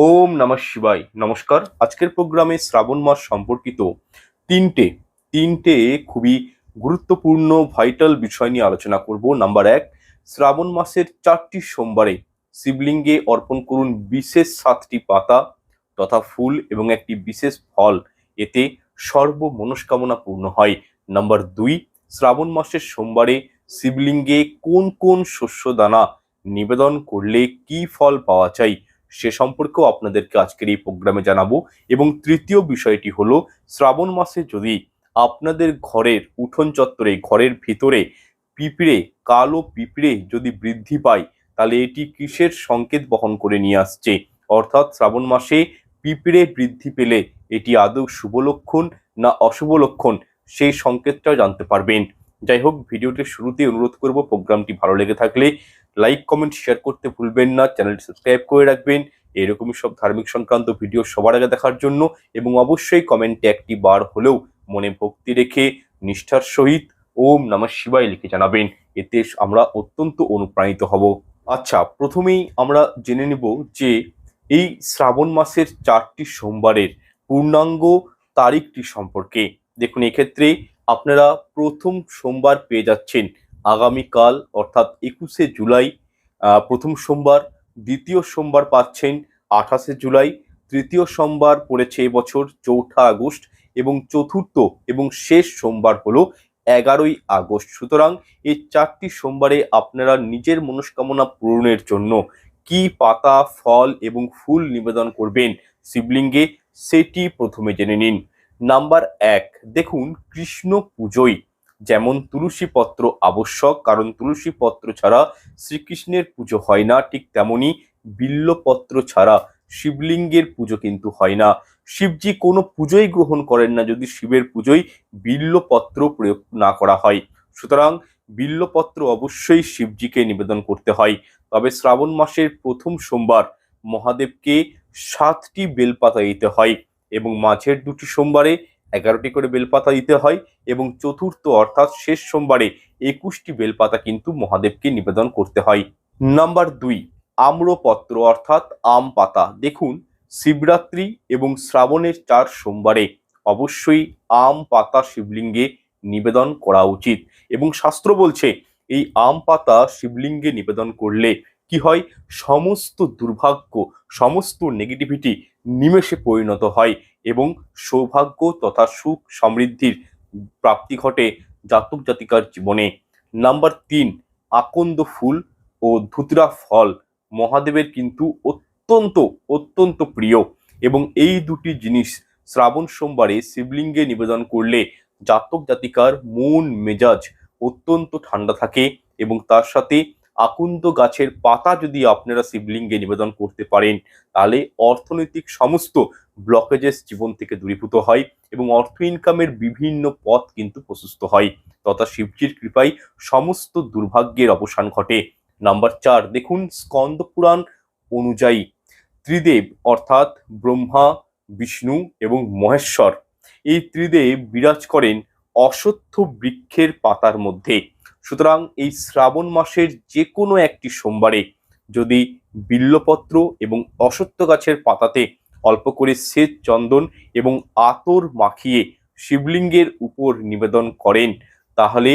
ওম নমঃ শিবায়। নমস্কার। আজকের প্রোগ্রামে শ্রাবণ মাস সম্পর্কিত তিনটে তিনটে খুবই গুরুত্বপূর্ণ ভাইটাল বিষয় নিয়ে আলোচনা করব। নাম্বার এক, শ্রাবণ মাসের চারটি সোমবারে শিবলিঙ্গে অর্পণ করুন বিশেষ সাতটি পাতা তথা ফুল এবং একটি বিশেষ ফল। এতে সর্ব মনস্কামনা পূর্ণ হয়। নাম্বার দুই, শ্রাবণ মাসের সোমবারে শিবলিঙ্গে কোন কোন শস্য দানা নিবেদন করলে কি ফল পাওয়া যায় সে সম্পর্কেও আপনাদেরকে আজকের এই প্রোগ্রামে জানাব। এবং তৃতীয় বিষয়টি হলো, শ্রাবণ মাসে যদি আপনাদের ঘরের উঠোন চত্বরে, ঘরের ভিতরে পিঁপড়ে, কালো পিঁপড়ে যদি বৃদ্ধি পায়, তাহলে এটি কিসের সংকেত বহন করে নিয়ে আসছে? অর্থাৎ শ্রাবণ মাসে পিঁপড়ে বৃদ্ধি পেলে এটি আদৌ শুভ লক্ষণ না অশুভ লক্ষণ? সেই সংকেতটাও জানতে পারবেন। যাই হোক, ভিডিওটির শুরুতেই অনুরোধ করব, প্রোগ্রামটি ভালো লেগে থাকলে লাইক কমেন্ট শেয়ার করতে ভুলবেন না। চ্যানেলটি সাবস্ক্রাইব করে রাখবেন। এরকমই সব ধার্মিক সংক্রান্ত ভিডিও সবার আগে দেখার জন্য এবং অবশ্যই কমেন্টে একটি বার হলেও মনে ভক্তি রেখে নিষ্ঠার সহিত ওম নমঃ শিবায় লিখে জানাবেন। এতে আমরা অত্যন্ত অনুপ্রাণিত হব। আচ্ছা প্রথমেই আমরা জেনে নেব যে এই শ্রাবণ মাসের চারটি সোমবারের পূর্ণাঙ্গ তারিখটি সম্পর্কে। দেখুন, এক্ষেত্রে আপনারা প্রথম সোমবার পেয়ে যাচ্ছেন। আগামীকাল, অর্থাৎ একুশে জুলাই প্রথম সোমবার, দ্বিতীয় সোমবার পাচ্ছেন আঠাশে জুলাই, তৃতীয় সোমবার পড়েছে এবছর চৌঠা আগস্ট এবং চতুর্থ এবং শেষ সোমবার হলো এগারোই আগস্ট। সুতরাং এই চারটি সোমবারে আপনারা নিজের মনস্কামনা পূরণের জন্য কি পাতা, ফল এবং ফুল নিবেদন করবেন শিবলিঙ্গে, সেটি প্রথমে জেনে নিন। নাম্বার এক, দেখুন কৃষ্ণ পুজোয় যেমন তুলসী পত্র আবশ্যক, কারণ তুলসী পত্র ছাড়া শ্রীকৃষ্ণের পুজো হয় না, ঠিক তেমনি বিল্লপত্র ছাড়া শিবলিঙ্গের পুজো কিন্তু হয় না। শিবজি কোনো পুজোই গ্রহণ করেন না যদি শিবের পুজোয় বিল্লপত্র প্রয়োগ না করা হয়। সুতরাং বিল্লপত্র অবশ্যই শিবজিকে নিবেদন করতে হয়। তবে শ্রাবণ মাসের প্রথম সোমবার মহাদেবকে সাতটি বেলপাতা দিতে হয় এবং মাঝের দুটি সোমবারে এগারোটি করে বেলপাতা দিতে হয় এবং চতুর্থ অর্থাৎ শেষ সোমবারে একুশটি বেলপাতা কিন্তু মহাদেবকে নিবেদন করতে হয়। নাম্বার দুই, আম্রপত্র অর্থাৎ আম পাতা। দেখুন, শিবরাত্রি এবং শ্রাবণের চার সোমবারে অবশ্যই আম পাতা শিবলিঙ্গে নিবেদন করা উচিত এবং শাস্ত্র বলছে, এই আম পাতা শিবলিঙ্গে নিবেদন করলে কি হয়? সমস্ত দুর্ভাগ্য, সমস্ত নেগেটিভিটি নিমেষে পরিণত হয় এবং সৌভাগ্য তথা সুখ সমৃদ্ধির প্রাপ্তি ঘটে জাতক জাতিকার জীবনে। নাম্বার তিন, আকন্দ ফুল ও ধুতরা ফল মহাদেবের কিন্তু অত্যন্ত অত্যন্ত প্রিয় এবং এই দুটি জিনিস শ্রাবণ সোমবারে শিবলিঙ্গে নিবেদন করলে জাতক জাতিকার মন মেজাজ অত্যন্ত ঠান্ডা থাকে এবং তার সাথে আকুন্দ গাছের পাতা যদি আপনারা শিবলিঙ্গে নিবেদন করতে পারেন, তাহলে অর্থনৈতিক সমস্ত ব্লকেজেস জীবন থেকে দূরীভূত হয় এবং অর্থ ইনকামের বিভিন্ন পথ কিন্তু প্রশস্ত হয়। তথা শিবজির কৃপায় সমস্ত দুর্ভাগ্যের অবসান ঘটে। নাম্বার চার, দেখুন স্কন্দ পুরাণ অনুযায়ী ত্রিদেব অর্থাৎ ব্রহ্মা, বিষ্ণু এবং মহেশ্বর এই ত্রিদেব বিরাজ করেন অশ্বত্থ বৃক্ষের পাতার মধ্যে। সুতরাং এই শ্রাবণ মাসের যে কোনো একটি সোমবারে যদি বিল্লপত্র এবং অশ্বত্থ গাছের পাতাতে অল্প করে শ্বেত চন্দন এবং আতর মাখিয়ে শিবলিঙ্গের উপর নিবেদন করেন, তাহলে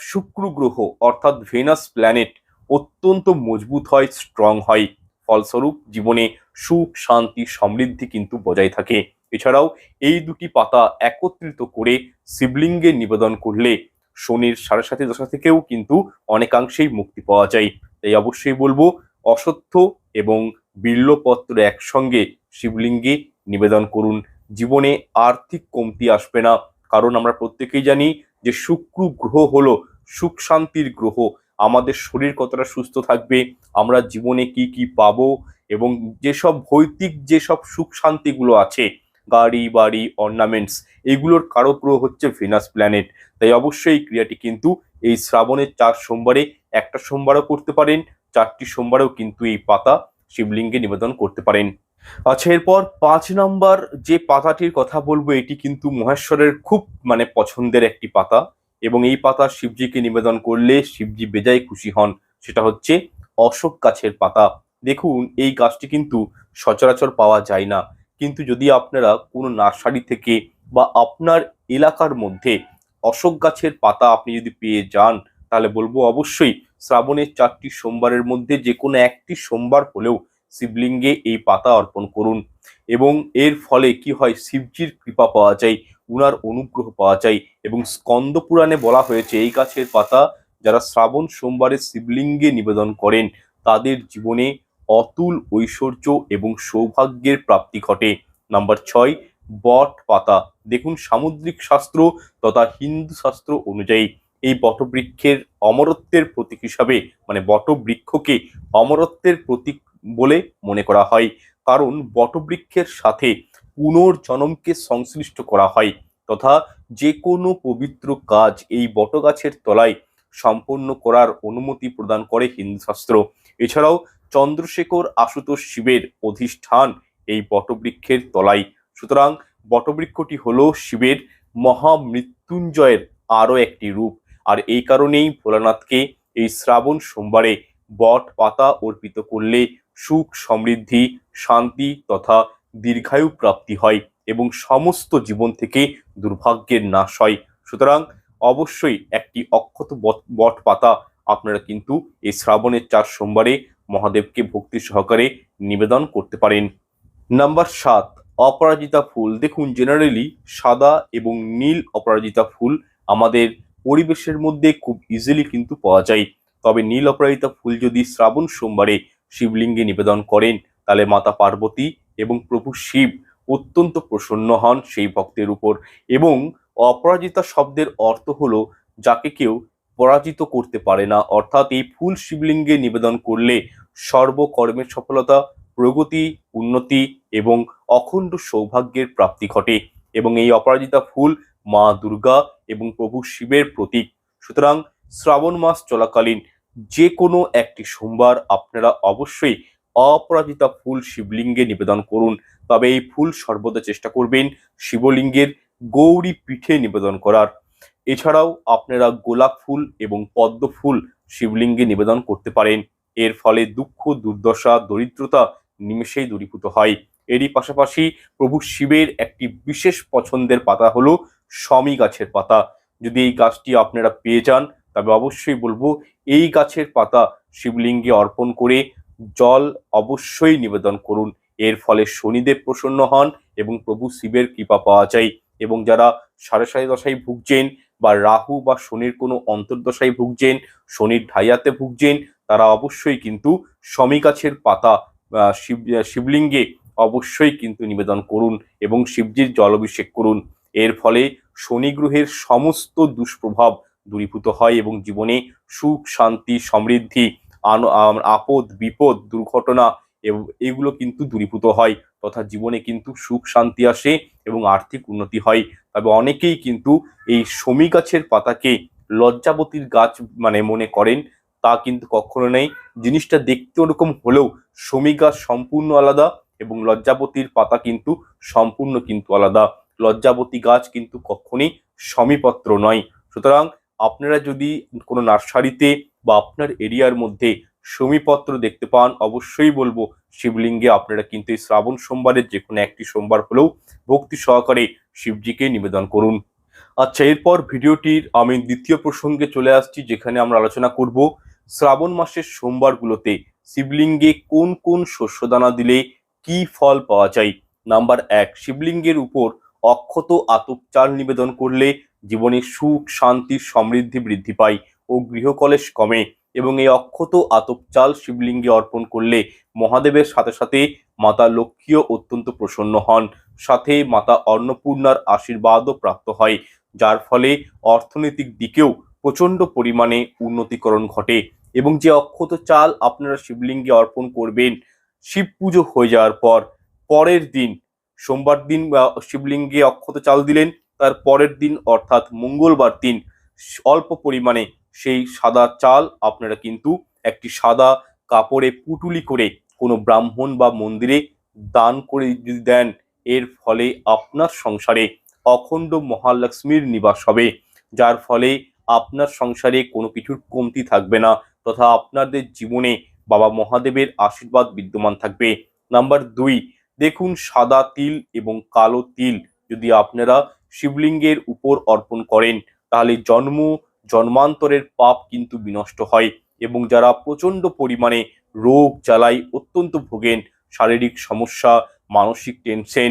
শুক্র গ্রহ অর্থাৎ ভেনাস প্ল্যানেট অত্যন্ত মজবুত হয় স্ট্রং হয়। ফলস্বরূপ জীবনে সুখ, শান্তি, সমৃদ্ধি কিন্তু বজায় থাকে। এছাড়াও এই দুটি পাতা একত্রিত করে শিবলিঙ্গে নিবেদন করলে শনির সাড়ে সাথে দশা থেকেও কিন্তু অনেকাংশেই মুক্তি পাওয়া যায়। তাই অবশ্যই বলব, অসত্য এবং বিল্লপত্র একসঙ্গে শিবলিঙ্গে নিবেদন করুন। জীবনে আর্থিক কমতি আসবে না। কারণ আমরা প্রত্যেকেই জানি যে শুক্র গ্রহ হলো সুখ শান্তির গ্রহ। আমাদের শরীর কতটা সুস্থ থাকবে, আমরা জীবনে কি কি পাবো এবং যেসব ভৌতিক যেসব সুখ শান্তিগুলো আছে গাড়ি, বাড়ি অর্নামেন্টস এগুলোর কারক গ্রহ হচ্ছে ভেনাস প্ল্যানেট তাই অবশ্যই এই ক্রিয়াটি কিন্তু এই শ্রাবণের চার সোমবারে একটা সোমবারও করতে পারেন, চারটি সোমবারেও কিন্তু এই পাতা শিবলিঙ্গে নিবেদন করতে পারেন। আচ্ছা এরপর পাঁচ নম্বর যে পাতাটির কথা বলব, এটি কিন্তু মহেশ্বরের খুব মানে পছন্দের একটি পাতা এবং এই পাতা শিবজিকে নিবেদন করলে শিবজি বেজায় খুশি হন। সেটা হচ্ছে অশোক গাছের পাতা। দেখুন, এই গাছটি কিন্তু সচরাচর পাওয়া যায় না। কিন্তু যদি আপনারা কোনো নার্সারি থেকে বা আপনার এলাকার মধ্যে অশোক গাছের পাতা আপনি যদি পেয়ে যান, তাহলে বলব অবশ্যই শ্রাবণের চারটি সোমবারের মধ্যে যে কোনো একটি সোমবার হলেও শিবলিঙ্গে এই পাতা অর্পণ করুন। এবং এর ফলে কি হয়? শিবজির কৃপা পাওয়া যায়, উনার অনুগ্রহ পাওয়া যায় এবং স্কন্দ পুরাণে বলা হয়েছে, এই গাছের পাতা যারা শ্রাবণ সোমবারে শিবলিঙ্গে নিবেদন করেন, তাদের জীবনে অতুল ঐশ্বর্য এবং সৌভাগ্যের প্রাপ্তি ঘটে। নাম্বার ছয়, বট পাতা। দেখুন, সামুদ্রিক শাস্ত্র তথা হিন্দু শাস্ত্র অনুযায়ী এই বটবৃক্ষের অমরত্বের প্রতীক হিসাবে মানে বটবৃক্ষকে অমরত্বের প্রতীক বলে মনে করা হয়। কারণ, বটবৃক্ষের সাথে পুনর্জন্মকে সংশ্লিষ্ট করা হয় তথা যে কোনো পবিত্র কাজ এই বটগাছের তলায় সম্পন্ন করার অনুমতি প্রদান করে হিন্দু শাস্ত্র। এছাড়াও চন্দ্রশেখর আশুতোষ শিবের অধিষ্ঠান এই বটবৃক্ষের তলায়। সুতরাং বটবৃক্ষটি হলো শিবের মহামৃত্যুঞ্জয়ের আরও একটি রূপ। আর এই কারণেই ভোলানাথকে এই শ্রাবণ সোমবারে বট পাতা অর্পিত করলে সুখ, সমৃদ্ধি, শান্তি তথা দীর্ঘায়ু প্রাপ্তি হয় এবং সমস্ত জীবন থেকে দুর্ভাগ্যের নাশ হয়। সুতরাং অবশ্যই একটি অক্ষত বট বট পাতা আপনারা কিন্তু এই শ্রাবণের চার সোমবারে মহাদেবকে ভক্তি সহকারে নিবেদন করতে পারেন। নাম্বার সাত, অপরাজিতা ফুল। দেখুন জেনারেলি সাদা এবং নীল অপরাজিতা ফুল আমাদের পরিবেশের মধ্যে খুব ইজিলি কিন্তু পাওয়া যায়। তবে নীল অপরাজিতা ফুল যদি শ্রাবণ সোমবারে শিবলিঙ্গে নিবেদন করেন, তাহলে মাতা পার্বতী এবং প্রভু শিব অত্যন্ত প্রসন্ন হন সেই ভক্তের উপর। এবং অপরাজিতা শব্দের অর্থ হলো যাকে কেউ পরাজিত করতে পারে না। অর্থাৎ এই ফুল শিবলিঙ্গে নিবেদন করলে সর্বকর্মের সফলতা, প্রগতি, উন্নতি এবং অখণ্ড সৌভাগ্যের প্রাপ্তি ঘটে এবং এই অপরাজিতা ফুল মা দুর্গা এবং প্রভু শিবের প্রতীক। সুতরাং শ্রাবণ মাস চলাকালীন যে কোনো একটি সোমবার আপনারা অবশ্যই অপরাজিতা ফুল শিবলিঙ্গে নিবেদন করুন। তবে এই ফুল সর্বদা চেষ্টা করবেন শিবলিঙ্গের গৌরী পিঠে নিবেদন করার। এছাড়াও আপনারা গোলাপ ফুল এবং পদ্ম ফুল শিবলিঙ্গে নিবেদন করতে পারেন। এর ফলে দুঃখ, দুর্দশা, দরিদ্রতা নিমেষেই দূরীভূত হয়। এরই পাশাপাশি প্রভু শিবের একটি বিশেষ পছন্দের পাতা হলো শমী গাছের পাতা। যদি এই গাছটি আপনারা পেয়ে যান, তবে অবশ্যই বলব এই গাছের পাতা শিবলিঙ্গে অর্পণ করে জল অবশ্যই নিবেদন করুন। এর ফলে শনিদেব প্রসন্ন হন এবং প্রভু শিবের কৃপা পাওয়া যায়। এবং যারা সাড়ে সাড়ে দশায় ভুগছেন বা রাহু বা শনির কোনো অন্তর্দশায় ভুগছেন, শনির ঢাইয়াতে ভুগছেন, তারা অবশ্যই কিন্তু শমী গাছের পাতা শিব, শিবলিঙ্গে অবশ্যই কিন্তু নিবেদন করুন এবং শিবজির জলাভিষেক করুন। এর ফলে শনি গ্রহের সমস্ত দুষ্প্রভাব দূরীভূত হয় এবং জীবনে সুখ, শান্তি, সমৃদ্ধি আপদ, বিপদ, দুর্ঘটনা এগুলো কিন্তু দূরীভূত হয়। তথা জীবনে কিন্তু সুখ, শান্তি আসে এবং আর্থিক উন্নতি হয়। তবে অনেকেই কিন্তু এই শমী গাছের পাতাকে লজ্জাবতীর গাছ মানে মনে করেন, তা কিন্তু কখনো নেই। জিনিসটা দেখতে ওরকম হলেও শমী গাছ সম্পূর্ণ আলাদা এবং লজ্জাবতীর পাতা কিন্তু সম্পূর্ণ কিন্তু আলাদা। লজ্জাবতী গাছ কিন্তু কখনই সমীপত্র নয়। সুতরাং আপনারা যদি কোনো নার্সারিতে বা আপনার এরিয়ার মধ্যে সমীপত্র দেখতে পান, অবশ্যই বলব শিবলিঙ্গে আপনারা কিন্তু এই শ্রাবণ সোমবারের যে কোনো একটি সোমবার হলেও ভক্তি সহকারে শিবজিকে নিবেদন করুন। আচ্ছা এরপর ভিডিওটির আমি দ্বিতীয় প্রসঙ্গে চলে আসছি, যেখানে আমরা আলোচনা করব শ্রাবণ মাসের সোমবারগুলোতে শিবলিঙ্গে কোন কোন শস্যদানা দিলে কি ফল পাওয়া যায়? নাম্বার এক, শিবলিঙ্গের উপর অক্ষত আতপ চাল নিবেদন করলে জীবনে সুখ, শান্তি, সমৃদ্ধি বৃদ্ধি পায় ও গৃহকলেশ কমে। এবং এই অক্ষত আতপ চাল শিবলিঙ্গে অর্পণ করলে মহাদেবের সাথে সাথে মাতা লক্ষ্মীও অত্যন্ত প্রসন্ন হন। সাথে মাতা অন্নপূর্ণার আশীর্বাদও প্রাপ্ত হয়, যার ফলে অর্থনৈতিক দিকেও প্রচণ্ড পরিমাণে উন্নতিকরণ ঘটে এবং যে অক্ষত চাল আপনারা শিবলিঙ্গে অর্পণ করবেন, শিব পুজো হয়ে যাওয়ার পর, পরের দিন, সোমবার দিন শিবলিঙ্গে অক্ষত চাল দিলেন, তার পরের দিন অর্থাৎ মঙ্গলবার দিন, অল্প পরিমাণে সেই সাদা চাল আপনারা কিন্তু একটি সাদা কাপড়ে পুটুলি করে কোনো ব্রাহ্মণ বা মন্দিরে দান করে যদি দেন, এর ফলে আপনার সংসারে অখণ্ড মহালক্ষ্মীর নিবাস হবে, যার ফলে আপনার সংসারে কোনো কিছুর কমতি থাকবে না তথা আপনাদের জীবনে বাবা মহাদেবের আশীর্বাদ বিদ্যমান থাকবে। নাম্বার দুই, দেখুন সাদা তিল এবং কালো তিল যদি আপনারা শিবলিঙ্গের উপর অর্পণ করেন, তাহলে জন্ম জন্মান্তরের পাপ কিন্তু বিনষ্ট হয় এবং যারা প্রচণ্ড পরিমাণে রোগ জ্বালাই অত্যন্ত ভোগেন, শারীরিক সমস্যা, মানসিক টেনশন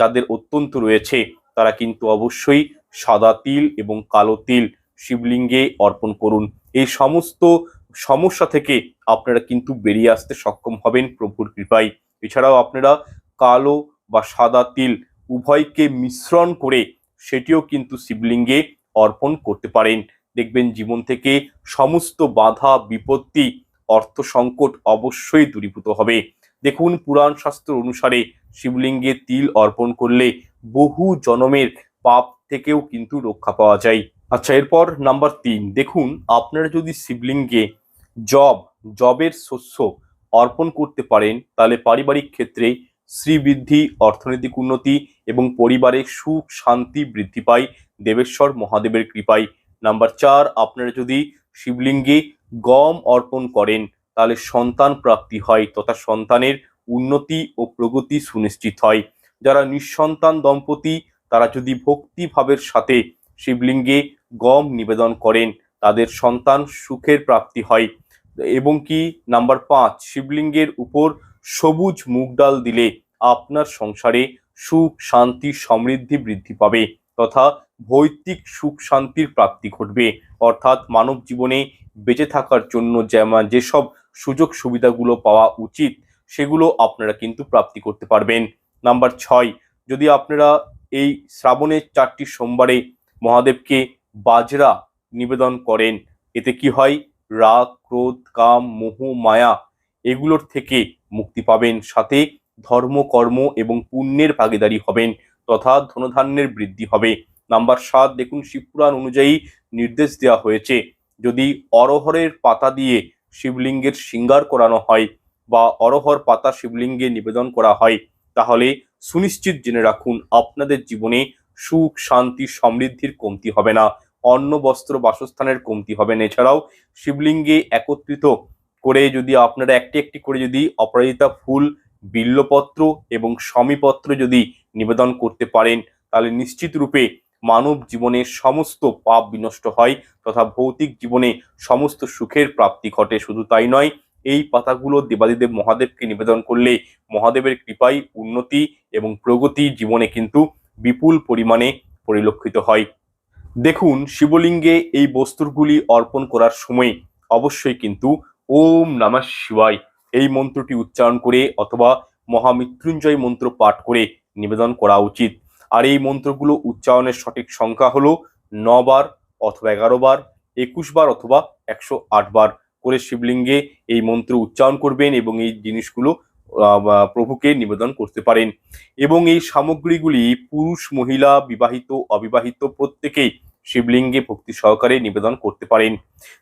যাদের অত্যন্ত রয়েছে, তারা কিন্তু অবশ্যই সাদা তিল এবং কালো তিল শিবলিঙ্গে অর্পণ করুন। এই সমস্ত সমস্যা থেকে আপনারা কিন্তু বেরিয়ে আসতে সক্ষম হবেন প্রভুর কৃপায়। এছাড়াও আপনারা কালো বা সাদা তিল উভয়কে মিশ্রণ করে সেটিও কিন্তু শিবলিঙ্গে অর্পণ করতে পারেন। দেখবেন জীবন থেকে সমস্ত বাধা, বিপত্তি, অর্থ সংকট অবশ্যই দূরীভূত হবে। দেখুন, পুরাণ শাস্ত্র অনুসারে শিবলিঙ্গে তিল অর্পণ করলে বহু জনমের পাপ থেকেও কিন্তু রক্ষা পাওয়া যায়। আচ্ছা এরপর নাম্বার তিন। দেখুন, আপনারা যদি শিবলিঙ্গে জব, জবের শস্য অর্পণ করতে পারেন, তাহলে পারিবারিক ক্ষেত্রে শ্রীবৃদ্ধি, অর্থনৈতিক উন্নতি এবং পরিবারে সুখ, শান্তি বৃদ্ধি পায়। দেবেশ্বর মহাদেবের কৃপায় নাম্বার চার, আপনারা যদি শিবলিঙ্গে গম অর্পণ করেন, তাহলে সন্তান প্রাপ্তি হয় তথা সন্তানের উন্নতি ও প্রগতি সুনিশ্চিত হয়। যারা নিঃসন্তান দম্পতি, তারা যদি ভক্তিভাবের সাথে শিবলিঙ্গে গম নিবেদন করেন, তাদের সন্তান সুখের প্রাপ্তি হয়। এবং কি, নাম্বার পাঁচ, শিবলিঙ্গের উপর সবুজ মুগ ডাল দিলে আপনার সংসারে সুখ, শান্তি, সমৃদ্ধি বৃদ্ধি পাবে। তথা ভৌতিক সুখ শান্তির প্রাপ্তি ঘটবে। অর্থাৎ মানব জীবনে বেঁচে থাকার জন্য যেমন যেসব সুযোগ সুবিধাগুলো পাওয়া উচিত, সেগুলো আপনারা কিন্তু প্রাপ্তি করতে পারবেন। নাম্বার ছয়, যদি আপনারা এই শ্রাবণের চারটি সোমবারে মহাদেবকে বাজরা নিবেদন করেন, এতে কি হয়? রাগ, ক্রোধ, কাম, মোহ, মায়া এগুলোর থেকে মুক্তি পাবেন। সাথে ধর্ম কর্ম এবং পুণ্যের ভাগীদারি হবেন। তথা ধনধান্যের বৃদ্ধি হবে। নাম্বার সাত, দেখুন শিবপুরাণ অনুযায়ী নির্দেশ দেওয়া হয়েছে, যদি অরহরের পাতা দিয়ে শিবলিঙ্গের শৃঙ্গার করানো হয় বা অরহর পাতা শিবলিঙ্গে নিবেদন করা হয়, তাহলে সুনিশ্চিত জেনে রাখুন আপনাদের জীবনে সুখ, শান্তি, সমৃদ্ধির কমতি হবে না। অন্ন, বস্ত্র, বাসস্থানের কমতি হবে না। এছাড়াও শিবলিঙ্গে একত্রিত করে যদি আপনারা একটি একটি করে যদি অপরাজিতা ফুল, বিল্লপত্র এবং সমীপত্র যদি নিবেদন করতে পারেন, তাহলে নিশ্চিত রূপে মানব জীবনের সমস্ত পাপ বিনষ্ট হয় তথা ভৌতিক জীবনে সমস্ত সুখের প্রাপ্তি ঘটে। শুধু তাই নয়, এই পাতাগুলো দেবাদিদেব মহাদেবকে নিবেদন করলে মহাদেবের কৃপায় উন্নতি এবং প্রগতি জীবনে কিন্তু বিপুল পরিমাণে পরিলক্ষিত হয়। দেখুন, শিবলিঙ্গে এই বস্তুগুলি অর্পণ করার সময় অবশ্যই কিন্তু ওম নমঃ শিবায় এই মন্ত্রটি উচ্চারণ করে অথবা মহামৃত্যুঞ্জয় মন্ত্র পাঠ করে নিবেদন করা উচিত। আর এই মন্ত্রগুলো উচ্চারণের সঠিক সংখ্যা হলো নবার অথবা এগারো বার, একুশ বার অথবা একশো আট বার করে শিবলিঙ্গে এই মন্ত্র উচ্চারণ করবেন এবং এই জিনিসগুলো প্রভুকে নিবেদন করতে পারেন। এবং এই সামগ্রীগুলি পুরুষ, মহিলা, বিবাহিত, অবিবাহিত প্রত্যেকেই শিবলিঙ্গে ভক্তি সহকারে নিবেদন করতে পারেন।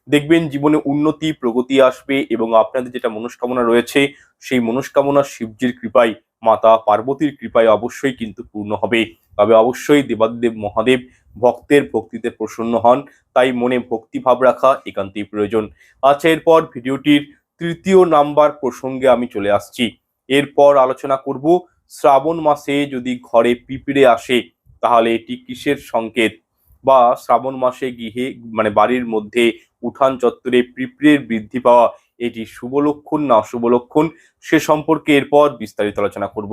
দেখবেন জীবনে উন্নতি, প্রগতি আসবে এবং আপনাদের যেটা মনস্কামনা রয়েছে, সেই মনস্কামনা শিবজির কৃপায়, মাতা পার্বতীর কৃপায় অবশ্যই কিন্তু পূর্ণ হবে। তবে অবশ্যই দেবাদেব মহাদেব ভক্তের ভক্তিতে প্রসন্ন হন, তাই মনে ভক্তিভাব রাখা একান্তই প্রয়োজন। আচ্ছা এরপর ভিডিওটির তৃতীয় নাম্বার প্রসঙ্গে আমি চলে আসছি। এরপর আলোচনা করব, শ্রাবণ মাসে যদি ঘরে পিঁপড়ে আসে, তাহলে এটি কিসের সংকেত? বা শ্রাবণ মাসে গৃহে মানে বাড়ির মধ্যে উঠান চত্বরে পিঁপড়ের বৃদ্ধি পাওয়া, এটি শুভ লক্ষণ না অশুভ লক্ষণ? সে সম্পর্কে এরপর বিস্তারিত আলোচনা করব।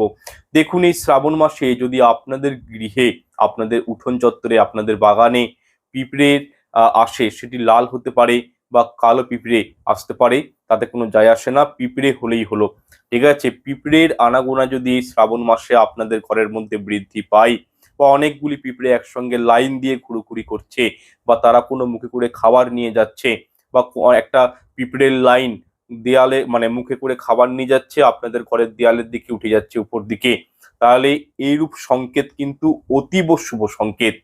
দেখুন, এই শ্রাবণ মাসে যদি আপনাদের গৃহে, আপনাদের উঠোন চত্বরে, আপনাদের বাগানে পিঁপড়ের আসে, সেটি লাল হতে পারে বা কালো পিঁপড়ে আসতে পারে, তাতে কোনো যায় আসে না, পিঁপড়ে হলেই হলো। ঠিক আছে, পিঁপড়ের আনাগোনা যদি শ্রাবণ মাসে আপনাদের ঘরের মধ্যে বৃদ্ধি পায় বা অনেকগুলি পিঁপড়ে একসঙ্গে লাইন দিয়ে ঘুরোঘুরি করছে বা তারা কোনো মুখে করে খাবার নিয়ে যাচ্ছে বা একটা পিঁপড়ের লাইন দেয়ালে মানে মুখে করে খাবার নিয়ে যাচ্ছে, আপনাদের ঘরের দেয়ালের দিকে উঠে যাচ্ছে উপর দিকে। তাহলে এইরূপ সংকেত কিন্তু অতীব শুভ সংকেত।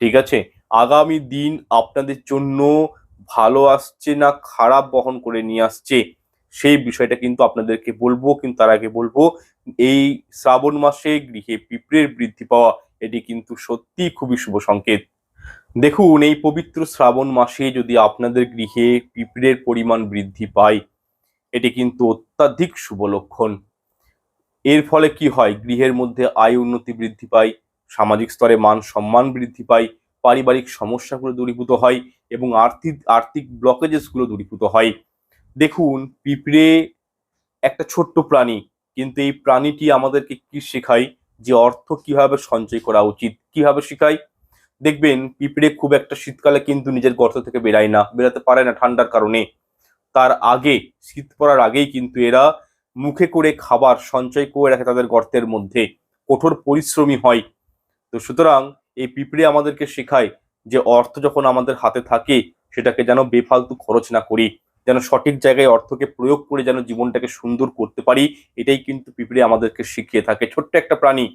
ঠিক আছে? আগামী দিন আপনাদের জন্য ভালো আসছে না খারাপ বহন করে নিয়ে আসছে, সেই বিষয়টা কিন্তু আপনাদেরকে বলব, কিন্তু তার আগে বলব, এই শ্রাবণ মাসে গৃহে পিঁপড়ের বৃদ্ধি পাওয়া এটি কিন্তু সত্যি খুবই শুভ সংকেত। দেখুন, এই পবিত্র শ্রাবণ মাসে যদি আপনাদের গৃহে পিঁপড়ের পরিমাণ বৃদ্ধি পায়, এটি কিন্তু অত্যাধিক শুভ লক্ষণ। এর ফলে কি হয়? গৃহের মধ্যে আয় উন্নতি বৃদ্ধি পায়, সামাজিক স্তরে মান সম্মান বৃদ্ধি পায়, পারিবারিক সমস্যাগুলো দূরীভূত হয় এবং আর্থিক আর্থিক ব্লকেজেসগুলো দূরীভূত হয়। দেখুন, পিঁপড়ে একটা ছোট্ট প্রাণী, কিন্তু এই প্রাণীটি আমাদেরকে কি শেখায়? যে অর্থ কীভাবে সঞ্চয় করা উচিত, কীভাবে শেখায় দেখবেন পিঁপড়ে খুব একটা শীতকালে কিন্তু নিজের গর্ত থেকে বেরায় না, বেরাতে পারে না ঠান্ডার কারণে। তার আগে, শীত পড়ার আগেই কিন্তু এরা মুখে করে খাবার সঞ্চয় করে রাখে তাদের গর্তের মধ্যে। কঠোর পরিশ্রমী হয়। তো সুতরাং এই পিঁপড়ে আমাদেরকে শেখায় যে অর্থ যখন আমাদের হাতে থাকে, সেটাকে যেন বেফালতু খরচ না করি। যেন সঠিক জায়গায় অর্থকে প্রয়োগ করে যেন জীবনটাকে সুন্দর করতে পারি, এটাই কিন্তু পিঁপড়ে আমাদেরকে শিখিয়ে থাকে। ছোট্ট একটা প্রাণী,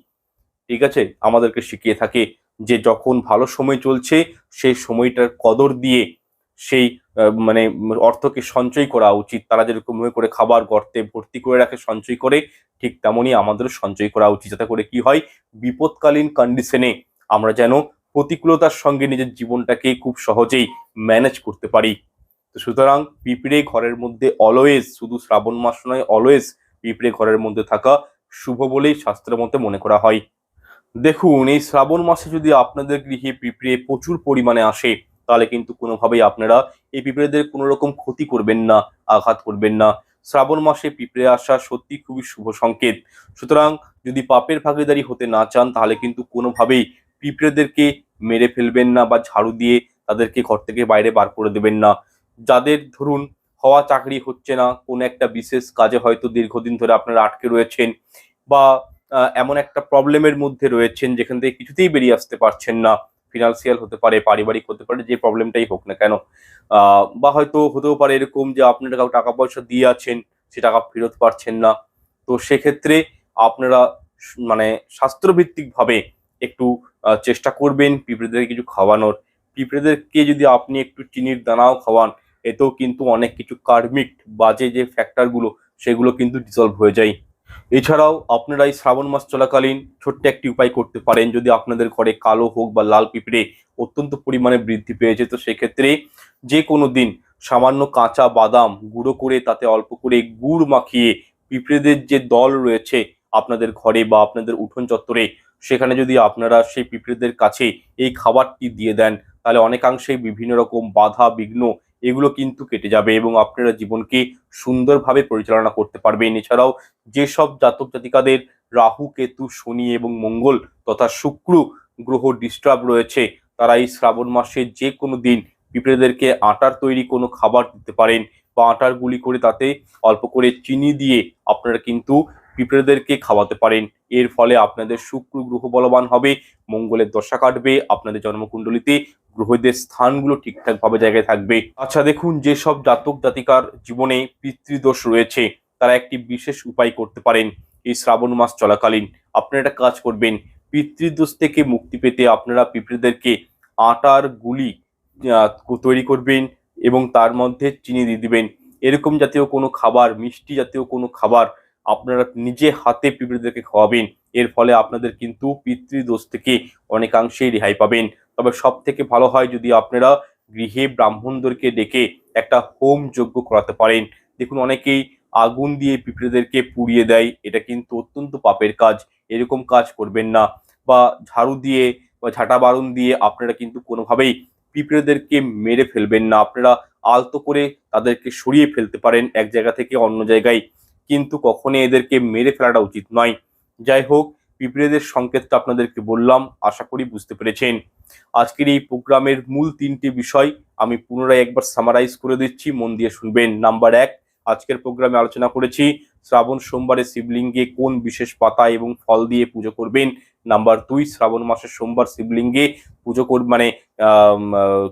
ঠিক আছে? আমাদেরকে শিখিয়ে থাকে যে যখন ভালো সময় চলছে, সেই সময়টার কদর দিয়ে সেই মানে অর্থকে সঞ্চয় করা উচিত। তারা যেরকম করে খাবার গর্তে ভর্তি করে রাখে, সঞ্চয় করে, ঠিক তেমনই আমাদেরও সঞ্চয় করা উচিত। যাতে করে কি হয়? বিপদকালীন কন্ডিশনে আমরা যেন প্রতিকূলতার সঙ্গে নিজের জীবনটাকে খুব সহজেই ম্যানেজ করতে পারি। তো সুতরাং পিঁপড়ে ঘরের মধ্যে অলওয়েজ শুধু শ্রাবণ মাস নয় অলওয়েজ পিঁপড়ে ঘরের মধ্যে থাকা শুভ বলেই শাস্ত্রের মধ্যে মনে করা হয়। দেখুন, এই শ্রাবণ মাসে যদি আপনাদের গৃহে পিঁপড়ে প্রচুর পরিমাণে আসে, তাহলে কিন্তু কোনোভাবেই আপনারা এই পিঁপড়েদের কোনো রকম ক্ষতি করবেন না, আঘাত করবেন না। শ্রাবণ মাসে পিঁপড়ে আসা সত্যি খুবই শুভ সংকেত। সুতরাং যদি পাপের ভাগিদারি হতে না চান, তাহলে কিন্তু কোনোভাবেই পিঁপড়েদেরকে মেরে ফেলবেন না বা ঝাড়ু দিয়ে তাদেরকে ঘর থেকে বাইরে বার করে দেবেন না। যাদের ধরুন হওয়া চাকরি হচ্ছে না, কোনো একটা বিশেষ কাজে হয়তো দীর্ঘদিন ধরে আপনারা আটকে রয়েছেন বা এমন একটা প্রবলেমের মধ্যে রয়েছেন যেখান থেকে কিছুতেই বেরিয়ে আসতে পারছেন না। ফিনান্সিয়াল হতে পারে, পারিবারিক হতে পারে, যে প্রবলেমটাই হোক না কেন। বা হয়তো হতেও পারে এরকম যে আপনারা কাউকে টাকা পয়সা দিয়ে আছেন, সে টাকা ফেরত পাচ্ছেন না। তো সেক্ষেত্রে আপনারা মানে শাস্ত্রভিত্তিক ভাবে একটু চেষ্টা করবেন পিঁপড়েদের কিছু খাওয়ানোর। পিঁপড়েদেরকে যদি আপনি একটু চিনির দানাও খাওয়ান এতেও কিন্তু অনেক কিছু কার্মিক বাজে যে ফ্যাক্টরগুলো সেগুলো কিন্তু ডিসলভ হয়ে যায়। এছাড়াও আপনারা এই শ্রাবণ মাস চলাকালীন ছোট্ট একটি উপায় করতে পারেন। যদি আপনাদের ঘরে কালো হোক বা লাল পিঁপড়ে অত্যন্ত পরিমাণে বৃদ্ধি পেয়েছে, তো সেক্ষেত্রে যে কোনো দিন সামান্য কাঁচা বাদাম গুঁড়ো করে তাতে অল্প করে গুড় মাখিয়ে পিঁপড়েদের যে দল রয়েছে আপনাদের ঘরে বা আপনাদের উঠোন চত্বরে, সেখানে যদি আপনারা সেই পিঁপড়েদের কাছে এই খাবারটি দিয়ে দেন, তাহলে অনেকাংশেই বিভিন্ন রকম বাধা, বিঘ্ন এগুলো কিন্তু কেটে যাবে এবং আপনারা জীবনকে সুন্দরভাবে পরিচালনা করতে পারবেন। এছাড়াও যেসব জাতক জাতিকাদের রাহু, কেতু, শনি এবং মঙ্গল তথা শুক্র গ্রহ ডিস্টার্ব রয়েছে, তারা এই শ্রাবণ মাসে যে কোনো দিন পিঁপড়েদেরকে আটার তৈরি কোনো খাবার দিতে পারেন বা আটার গুলি করে তাতে অল্প করে চিনি দিয়ে আপনারা কিন্তু পিঁপড়েদেরকে খাওয়াতে পারেন। এর ফলে আপনাদের শুক্র গ্রহ বলবান হবে, মঙ্গলের দশা কাটবে, আপনাদের জন্মকুণ্ডলিতে গ্রহদের স্থানগুলো ঠিকঠাকভাবে জায়গায় থাকবে। আচ্ছা দেখুন, যেসব জাতক জাতিকার জীবনে পিতৃদোষ রয়েছে, তারা একটি বিশেষ উপায় করতে পারেন। এই শ্রাবণ মাস চলাকালীন আপনারা একটা কাজ করবেন, পিতৃদোষ থেকে মুক্তি পেতে আপনারা পিঁপড়েদেরকে আটার গুলি তৈরি করবেন এবং তার মধ্যে চিনি দিয়ে দিবেন। এরকম জাতীয় কোনো খাবার, মিষ্টি জাতীয় কোনো খাবার আপনারা নিজে হাতে পিঁপড়েদেরকে খাওয়াবেন। এর ফলে আপনাদের কিন্তু পিতৃদোষ থেকে অনেকাংশেই রেহাই পাবেন। তবে সব থেকে ভালো হয় যদি আপনারা গৃহে ব্রাহ্মণদেরকে ডেকে একটা হোম যজ্ঞ করাতে পারেন। দেখুন, অনেকেই আগুন দিয়ে পিঁপড়েদেরকে পুড়িয়ে দেয়। এটা কিন্তু অত্যন্ত পাপের কাজ। এরকম কাজ করবেন না। বা ঝাড়ু দিয়ে বা ঝাঁটা বারুন দিয়ে আপনারা কিন্তু কোনোভাবেই পিঁপড়েদেরকে মেরে ফেলবেন না। আপনারা আলতো করে তাদেরকে সরিয়ে ফেলতে পারেন এক জায়গা থেকে অন্য জায়গায়। কিন্তু কখনই এদেরকে মেরে ফেলাটা উচিত নয়। যাই হোক, পিঁপড়েদের সংকেতটা আপনাদেরকে বললাম, আশা করি বুঝতে পেরেছেন। আজকের এই প্রোগ্রামের মূল তিনটি বিষয় আমি পুনরায় একবার সামারাইজ করে দিচ্ছি, মন দিয়ে শুনবেন। নাম্বার এক, আজকের প্রোগ্রামে আলোচনা করেছি শ্রাবণ সোমবারে শিবলিঙ্গে কোন বিশেষ পাতা এবং ফল দিয়ে পুজো করবেন। নাম্বার দুই, শ্রাবণ মাসের সোমবার শিবলিঙ্গে পুজো কর মানে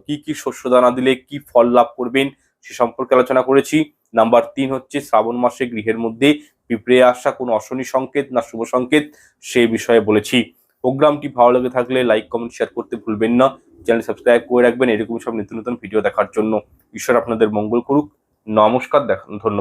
কি কি শস্য দানা দিলে কি ফল লাভ করবেন? সে সম্পর্কে আলোচনা করেছি। নাম্বার তিন হচ্ছে, শ্রাবণ মাসে গৃহের মধ্যে পিঁপড়ে আসা কোনো অশনি সংকেত না শুভ সংকেত, সে বিষয়ে বলেছি। প্রোগ্রামটি ভালো লেগে থাকলে লাইক, কমেন্ট, শেয়ার করতে ভুলবেন না। চ্যানেল সাবস্ক্রাইব করে রাখবেন। এরকম সব নিত্য নতুন ভিডিও দেখার জন্য। ঈশ্বর আপনাদের মঙ্গল করুক। নমস্কার, দেখান ধন্যবাদ।